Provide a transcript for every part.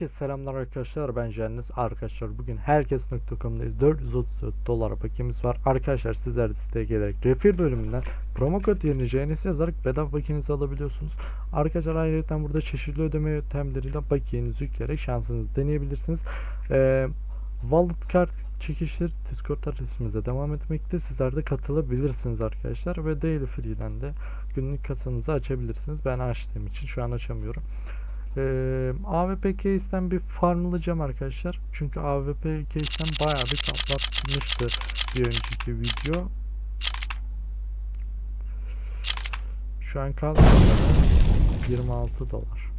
Herkese Selamlar arkadaşlar. Ben Cennis arkadaşlar bugün herkes.com'dayız 434 dolar paketimiz var. Arkadaşlar sizler de siteye gelerek refil bölümünden promo kod yerine JNS yazarak bedava paketinizi alabiliyorsunuz. Arkadaşlar ayrıca burada çeşitli ödeme yöntemleriyle paketinizi yükleyerek şansınızı deneyebilirsiniz. Ee, wallet kart çekişleri Discord adresimize devam etmekte. Sizler de katılabilirsiniz arkadaşlar ve Daily Free'den de günlük kasanızı açabilirsiniz. Ben açtığım için şu an açamıyorum ee, AWP case'den bir farmlayacağım arkadaşlar. Çünkü AWP case'den bayağı bir kaplatmıştı bir önceki video. Şu an kaldı 26 dolar.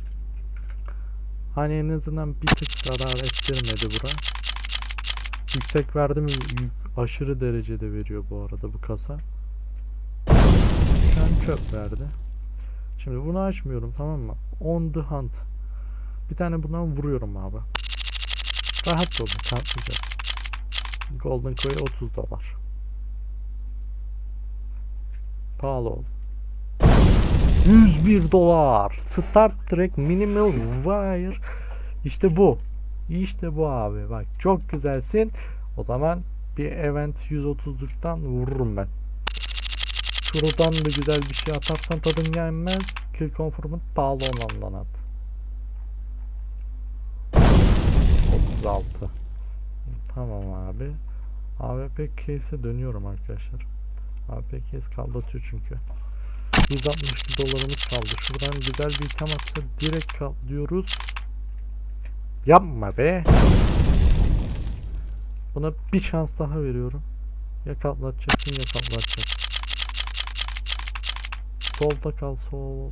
Hani en azından bir tık zarar ettirmedi bura. Yüksek verdi mi yük- aşırı derecede veriyor bu arada bu kasa. Şu an çöp verdi. Şimdi bunu açmıyorum tamam mı? On the hunt. Bir tane bundan vuruyorum abi. Rahat olun kalkmayacağız. Golden Coin 30 dolar. Pahalı ol. 101 dolar. Star Trek Minimal Wire. İşte bu. İşte bu abi. Bak çok güzelsin. O zaman bir event 130'luktan vururum ben. Şuradan da güzel bir şey atarsan tadın gelmez. Kill confirm'ın pahalı olandan at. 36. Tamam abi. AWP case'e dönüyorum arkadaşlar. AWP case kaldatıyor çünkü. 162 dolarımız kaldı. Şuradan güzel bir item atsa direkt katlıyoruz. Yapma be. Buna bir şans daha veriyorum. Ya katlatacaksın ya katlatacaksın. Solda kal sol.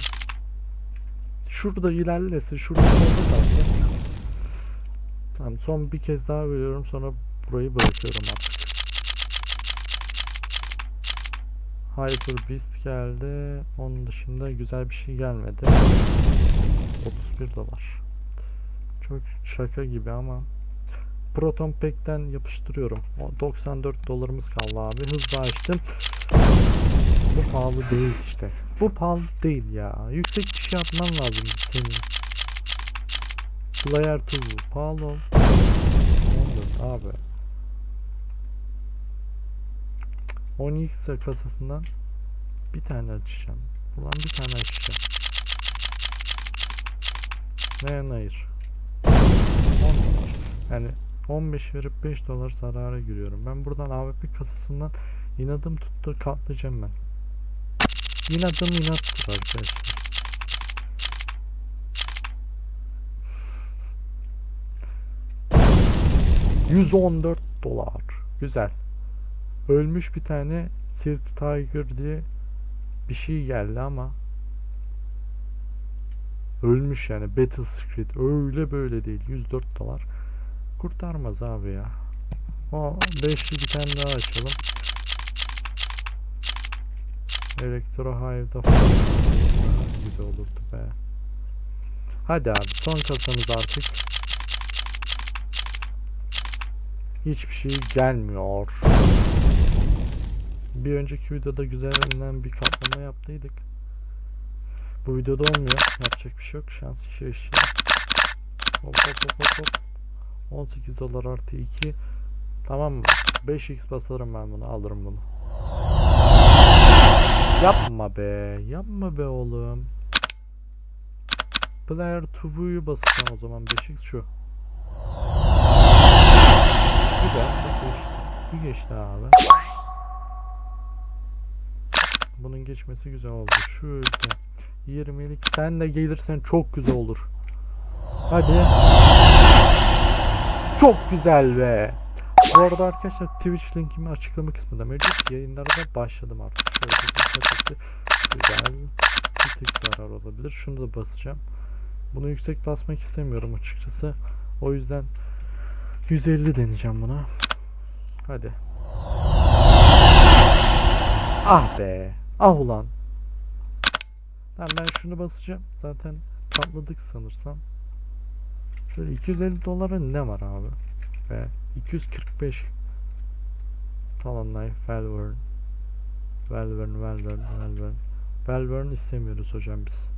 Şurada ilerlesin. Şurada solda. Son bir kez daha veriyorum sonra burayı bırakıyorum artık. Hyper Beast geldi. Onun dışında güzel bir şey gelmedi. 31 dolar. Çok şaka gibi ama Proton Pack'ten yapıştırıyorum. O 94 dolarımız kaldı abi. Hızlı açtım. Bu pahalı değil işte. Bu pahalı değil ya. Yüksek bir şey yapman lazım senin. Player 2 pahalı ol. 14 abi. 12 kasasından bir tane açacağım. Ulan bir tane açacağım. Ne hayır. 10 dolar. Yani 15 verip 5 dolar zarara giriyorum. Ben buradan AWP kasasından inadım tuttu katlayacağım ben. İnadım inattır arkadaşlar. ...114 dolar. Güzel. Ölmüş bir tane Silk Tiger diye bir şey geldi ama ölmüş yani Battle Secret öyle böyle değil. 104 dolar. Kurtarmaz abi ya. O 5'li bir tane daha açalım. Elektro Hive'da falan güzel olurdu be. Hadi abi son kasamız artık hiçbir şey gelmiyor bir önceki videoda güzelinden bir katlama yaptıydık. Bu videoda olmuyor. Yapacak bir şey yok. Şans işe işe. Hop hop hop hop hop. 18 dolar artı 2. Tamam mı? 5x basarım ben bunu. Alırım bunu. Yapma be. Yapma be oğlum. Player 2'yu basacağım o zaman. 5x şu. Güzel. Bu geçti. Abi. Bunun geçmesi güzel oldu. Şöyle 20'lik sen de gelirsen çok güzel olur. Hadi. Çok güzel be. Bu arada arkadaşlar Twitch linkimi açıklama kısmında mevcut. Yayınlara başladım artık. Şöyle bir. Güzel. Bir tık zarar olabilir. Şunu da basacağım. Bunu yüksek basmak istemiyorum açıkçası. O yüzden 150 deneyeceğim buna. Hadi. Ah be. Ah ulan. Tamam ben şunu basacağım. Zaten patladık sanırsam. Şöyle 250 dolara ne var abi? Ve 245 Talon Knife, Valvern Valvern, Valvern, Valvern Valvern istemiyoruz hocam biz.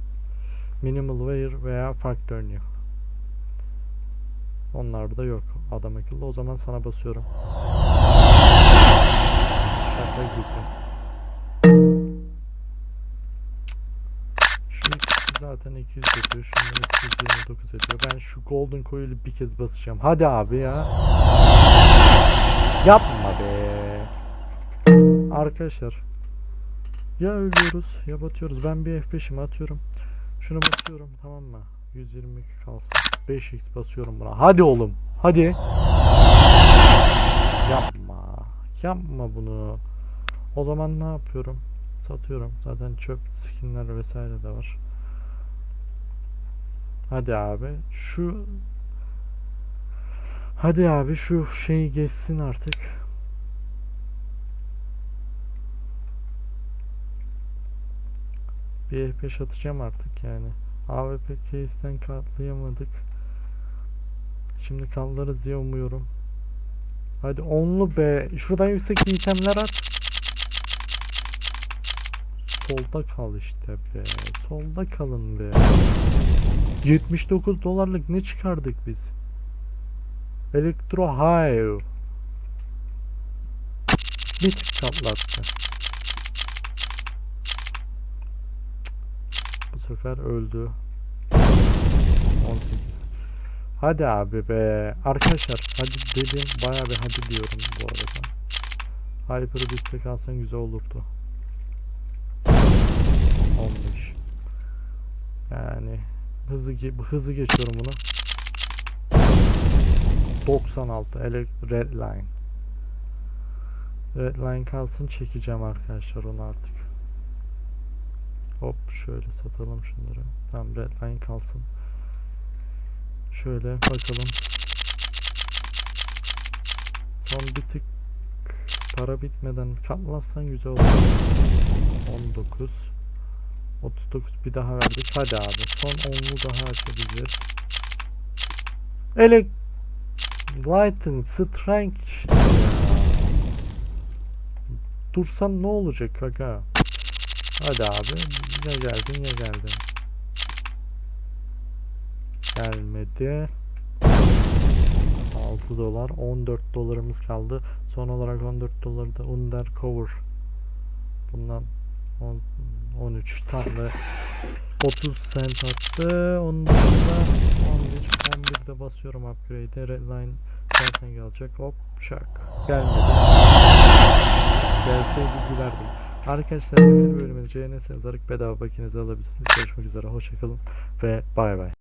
Minimal Wear veya Factor New Onlarda yok adam akıllı. O zaman sana basıyorum. Şaka gibi. Şu zaten 200 yapıyor. Şundan 229 ediyor. Ben şu golden coil'i bir kez basacağım. Hadi abi ya. Yapma be. Arkadaşlar. Ya ölüyoruz ya batıyoruz. Ben bir F5'imi atıyorum. Şunu basıyorum tamam mı? 122 kalsın. 5x basıyorum buna. Hadi oğlum. Hadi. Yapma. Yapma bunu. O zaman ne yapıyorum? Satıyorum. Zaten çöp skinler vesaire de var. Hadi abi. Şu Hadi abi şu şeyi geçsin artık. Bir F5 atacağım artık yani. AWP case'den katlayamadık. Şimdi kallarız diye umuyorum. Hadi onlu be. Şuradan yüksek itemler at. Solda kal işte be. Solda kalın be. 79 dolarlık ne çıkardık biz? Elektro High. Bir tık katlattı. Bu sefer öldü. 18. Hadi abi be. Arkadaşlar hadi dedim bayağı bir hadi diyorum bu arada. Hyper'ı bir tek alsan güzel olurdu. 15. Yani hızlı hızlı geçiyorum bunu. 96 ele red line. Red line kalsın çekeceğim arkadaşlar onu artık. Hop şöyle satalım şunları. Tamam red line kalsın. Şöyle bakalım. Son bir tık para bitmeden katlarsan güzel olur. 19 39 bir daha verdik. Hadi abi. Son 10'lu daha açabileceğiz. Elek Lightning ya. Dursan ne olacak kaka? Hadi abi. Ya geldin ya geldin. Gelmedi. 6 dolar. 14 dolarımız kaldı. Son olarak 14 doları da undercover. Bundan 10, 13 tane 30 cent attı. Onun dışında 11, 11 de basıyorum upgrade'e. Redline zaten gelecek. Hop çak. Gelmedi. Gelseydi gülerdim. Arkadaşlar bir bölümünü CNS yazarak bedava bakinizi alabilirsiniz. Görüşmek üzere. Hoşçakalın ve bay bay.